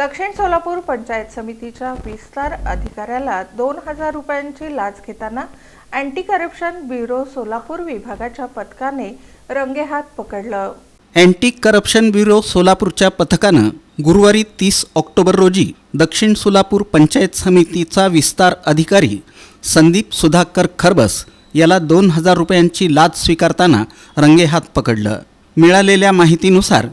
दक्षिण सोलापूर पंचायत समितीच्या विस्तार अधिकाऱ्याला दोन हजार रुपयांची लाच घेताना अँटी करप्शन ब्युरो सोलापूर विभागाच्या पथकाने रंगेहात पकडलं. अँटी करप्शन ब्युरो सोलापूरच्या पथकानं गुरुवारी तीस ऑक्टोबर रोजी दक्षिण सोलापूर पंचायत समितीचा विस्तार अधिकारी संदीप सुधाकर खरबस याला दोन हजार रुपयांची लाच स्वीकारताना रंगेहात पकडलं. मिळालेल्या माहितीनुसार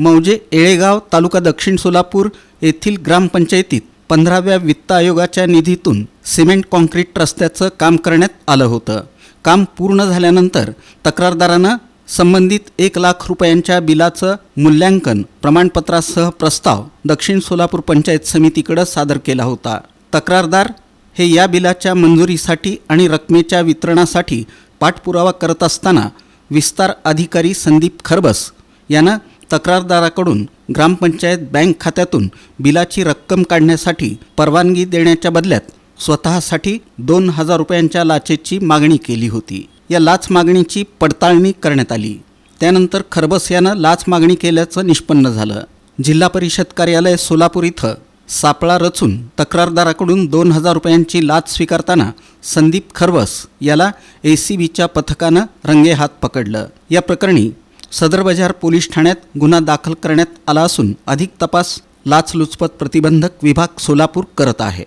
मौजे येळेगाव तालुका दक्षिण सोलापूर येथील ग्रामपंचायतीत पंधराव्या वित्त आयोगाच्या निधीतून सिमेंट कॉन्क्रीट रस्त्याचं काम करण्यात आलं होतं. काम पूर्ण झाल्यानंतर तक्रारदारानं संबंधित एक लाख रुपयांच्या बिलाचं मूल्यांकन प्रमाणपत्रासह प्रस्ताव दक्षिण सोलापूर पंचायत समितीकडं सादर केला होता. तक्रारदार हे या बिलाच्या मंजुरीसाठी आणि रकमेच्या वितरणासाठी पाठपुरावा करत असताना विस्तार अधिकारी संदीप खरबस यानं तक्रारदाराकडून ग्रामपंचायत बँक खात्यातून बिलाची रक्कम काढण्यासाठी परवानगी देण्याच्या बदल्यात स्वतःसाठी दोन हजार रुपयांच्या लाचेची मागणी केली होती. या लाच मागणीची पडताळणी करण्यात आली. त्यानंतर खरबस यानं लाच मागणी केल्याचं निष्पन्न झालं. जिल्हा परिषद कार्यालय सोलापूर इथं सापळा रचून तक्रारदाराकडून दोन हजार रुपयांची लाच स्वीकारताना संदीप खरबस याला ए सी बीच्या पथकानं रंगेहात पकडलं. या प्रकरणी सदर बाजार पोलीस ठाण्यात गुन्हा दाखल करण्यात आला असून अधिक तपास लाचलुचपत प्रतिबंधक विभाग सोलापूर करत आहे.